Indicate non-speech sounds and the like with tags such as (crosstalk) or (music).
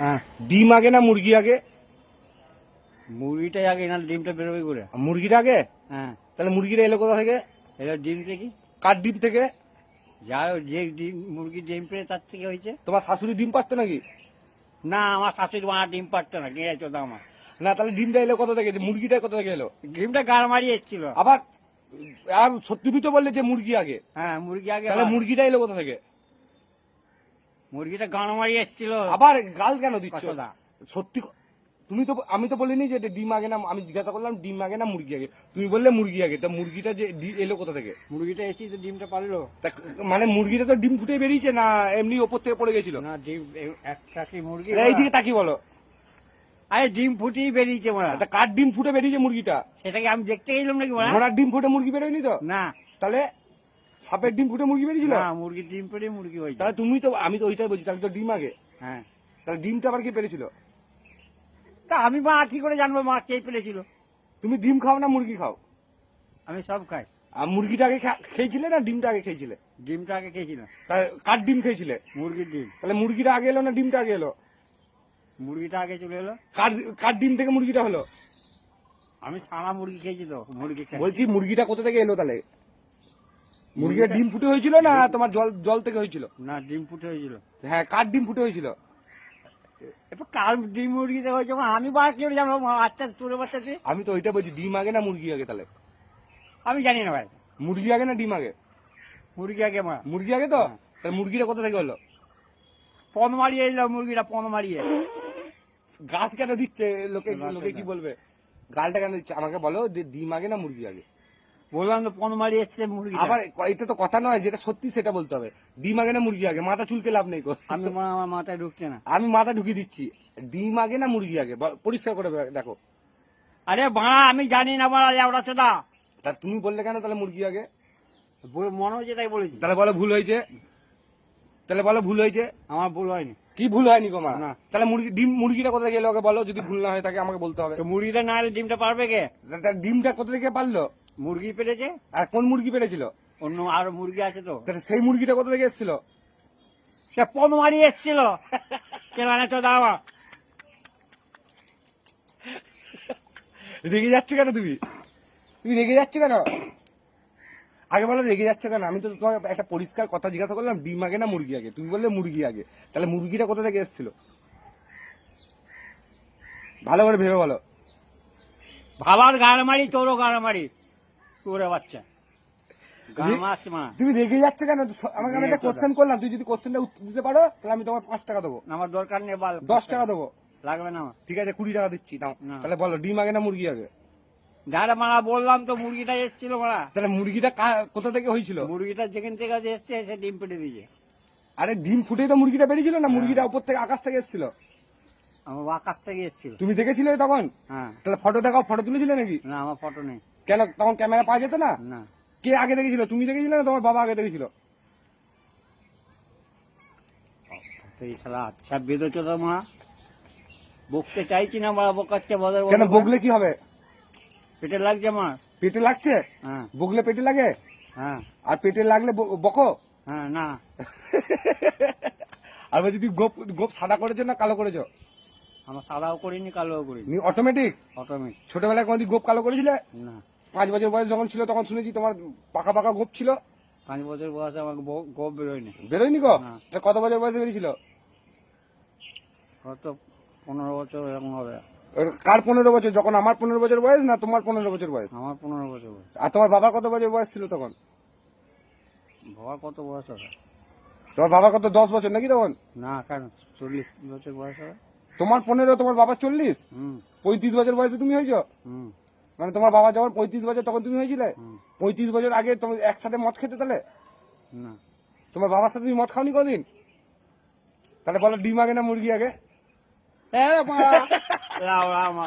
হ্যাঁ। ডিম আগে না মুরগি আগে? মুরগিটাই আগে না ডিমটা বেরোবে করে মুরগিটা আগে? হ্যাঁ। তাহলে মুরগিটা এলো কোথা থেকে? এবার ডিম থেকে। কার ডিম থেকে? যা হোক, যে ডিম মুরগি ডিম পেয়ে তার থেকে হয়েছে। তোমার শাশুড়ি ডিম পারতো নাকি? না আমার শাশুড়ি মা ডিম পারতো না কে চোদ্দ আমার। না তাহলে ডিমটা এলো কোথা থেকে? মুরগিটা কোথা থেকে এলো? ডিমটা গাড় মারিয়ে এসেছিল। আবার আর সত্যি তো বললে যে মুরগি আগে। হ্যাঁ মুরগি আগে তাহলে মুরগিটা এলো কোথা থেকে? মুরগিটা গাড় মারিয়ে এসেছিল। আবার গাল কেন দিচ্ছ? কতটা? সত্যি তুমি তো আমি তো বলিনি যে ডিম আগে না আমি জিজ্ঞাসা করলাম ডিম আগে না মুরগি আগে। তুমি বললে মুরগি আগে তা মুরগিটা যে এলো কোথা থেকে? মুরগিটা এসেছি তো ডিমটা পারল মানে মুরগিটা তো ডিম ফুটে বেরিয়েছে না এমনি ওপর থেকে পড়ে গেছিল? না ডিম একটা কি মুরগি? এইদিকে তাকি বলো। আরে ডিম ফুটিয়ে বেরিয়েছে মোরা তা কার ডিম ফুটে বেরিয়েছে মুরগিটা? সেটাকে আমি দেখতে গেলাম নাকি মোরা ডিম ফুটে মুরগি বেরোয়নি তো? না। তাহলে সাপের ডিম ফুটে মুরগি বেরিয়েছিল না মুরগি ডিম পেড়ে মুরগি হয়েছে তাহলে তুমি তো আমি তো ওইটাই বলছি তাহলে তো ডিম আগে। হ্যাঁ। তাহলে ডিমটা আবার কি পেরেছিল? তা আমি মা কি করে জানব মা কে পেরেছিল? তুমি ডিম খাও না মুরগি খাও? আমি সব খাই। আর মুরগিটা আগে খেয়েছিলে না ডিমটা আগে খেয়েছিলে? ডিমটা আগে খেয়েছিলাম তাহলে কার ডিম খেয়েছিলে? মুরগির ডিম। তাহলে মুরগিটা আগে এলো না ডিমটা আগে এলো? মুরগিটা আগে চলে এলো। কার কার ডিম থেকে মুরগিটা হলো? আমি সারা মুরগি খেয়েছি তো মুরগি বলছি মুরগিটা কোথা থেকে এলো তাহলে? মুরগিটা ডিম ফুটে হয়েছিল না তোমার জল জল থেকে হয়েছিল? না ডিম ফুটে হয়েছিল। হ্যাঁ কার ডিম ফুটে হয়েছিল? এবার কাল ডিম মুরগিতে হয়েছে? আমি বা কি করে জানব মা, বাচ্চা তুই আমি তো ওইটা বলছি ডিম আগে না মুরগি আগে তাহলে? আমি জানি না ভাই। মুরগি আগে না ডিম আগে? মুরগি আগে মা মুরগি আগে তো? তাহলে মুরগিটা কোথা থেকে হলো? পন মারিয়ে এলো মুরগিটা পন মারিয়ে। গাছ কেন দিচ্ছে? লোকে লোকে কি বলবে? গালটা কেন দিচ্ছে? আমাকে বলো যে ডিম আগে না মুরগি আগে? বললাম তো পণ মারি এসছে মুরগি আবার এটা তো কথা নয় যেটা সত্যি সেটা বলতে হবে। ডিম আগে না মুরগি আগে? মাথা চুলকে লাভ নেই আমি মা আমার মাথায় ঢুকছে না। আমি মাথা ঢুকিয়ে দিচ্ছি। ডিম আগে না মুরগি আগে? ব- পরিষ্কার করে দেখো আরে বাড়া আমি জানি না বাড়া লেবড়া চোদা। তা তুমি বললে কেন তাহলে মুরগি আগে? বল- মনে হচ্ছে তাই বলেছি। তাহলে বলো ভুল হয়েছে। তাহলে বলো ভুল হয়েছে? আমার ভুল হয়নি। কি ভুল হয়নি গো মা? না। তাহলে মুরগি ডিম মুরগিটা কোথা থেকে এলো ওকে বলো যদি ভুল না হয় তাকে আমাকে বলতে হবে। তো মুরগিটা না এলে ডিমটা পারবে কে? তা- তা ডিমটা কোথা থেকে পারল? মুরগি পেরেছে আর কোন মুরগি পেরেছিল অন্য আরও মুরগি আছে তো। তাহলে সেই মুরগিটা কোথা থেকে এসেছিল? সে পন মারিয়ে এসছিল। চোদা আমার রেগে যাচ্ছ কেন তুমি? তুমি রেগে যাচ্ছ কেন? আগে বলো রেগে যাচ্ছ কেন? আমি তো তোমাকে একটা পরিষ্কার কথা জিজ্ঞাসা করলাম ডিম আগে না মুরগি আগে? তুমি বললে মুরগি আগে। তাহলে মুরগিটা কোথা থেকে এসেছিল? ভালো করে ভেবে বলো। ভাবার গাড় মারি তোরও গাড় মারি তোরে বাচ্চা। তুমি রেগে যাচ্ছ কেন? আমাকে আমি একটা কোশ্চেন করলাম। তুই যদি কোশ্চেনটা উত্তর দিতে পারো তাহলে আমি তোমার পাঁচ টাকা দেবো। আমার দরকার নেই দশ টাকা দেবো। লাগবে না ঠিক আছে কুড়ি টাকা দিচ্ছি তাহলে বলো ডিম আগে না মুরগি আগে? গাড় মারা বললাম তো মুরগিটা এসছিল মারা তাহলে মুরগিটা কোথা থেকে হয়েছিল? মুরগিটা যেখান থেকে এসছে সে ডিম পেটে দিয়েছে। আরে ডিম ফুটেই তো মুরগিটা বেরিয়েছিল না? মুরগিটা উপর থেকে আকাশ থেকে এসেছিল? আমার আকাশ থেকে এসছিল। তুমি দেখেছিলে তখন? হ্যাঁ। তাহলে ফটো দেখাও ফটো তুলেছিলে নাকি? না আমার ফটো নেই। কেন তখন ক্যামেরা পাওয়া যেত না? না। কে আগে দেখেছিল? তুমি দেখেছিলে না তোমার বাবা আগে দেখেছিল? আচ্ছা মা। বকতে চাইছি না বোকাচ্ছে বদর কেন বগলে কি হবে? পেটে লাগছে আমার। পেটে লাগছে? হ্যাঁ। বগলে পেটে লাগে? হ্যাঁ। আর পেটে লাগলে বকো? হ্যাঁ না। (laughs) আর বলছি তুই গোপ গোপ সাদা করেছ না কালো করেছ? আমার সাদাও করিনি কালোও করিনি। অটোমেটিক অটোমেটিক ছোটবেলায় কোনদিন গোপ কালো করেছিলে? না। পাঁচ বছর বয়স যখন ছিল তখন শুনেছি তোমার পাকা পাকা গোপ ছিল। পাঁচ বছর বয়সে আমাকে ব- গোপ বেরোয়নি। বেরোয়নি গো? না। কত বছর বয়সে বেরিয়েছিল? কত পনেরো বছর এরকম হবে। কার পনেরো বছর? যখন আমার পনেরো বছর বয়স না তোমার পনেরো বছর বয়স? আমার পনেরো বছর বয়স। আর তোমার বাবার কত বছর বয়স ছিল তখন? বাবার কত বয়স হবে? তোমার বাবা কত দশ বছর নাকি তখন? না কেন চল্লিশ বছর বয়স হবে? তোমার পনেরো তোমার বাবা চল্লিশ? হুম। পঁয়ত্রিশ বছর বয়সে তুমি হয়েছো? হুম। মানে তোমার বাবা যখন পঁয়ত্রিশ বছর তখন তুমি হয়েছিলে? পঁয়ত্রিশ বছর আগে তুমি একসাথে মদ খেতে তাহলে? না। তোমার বাবার সাথে তুমি মদ খাওনি কদিন? তাহলে বলো ডিম আগে না মুরগি আগে? এ মা রাও রাও মা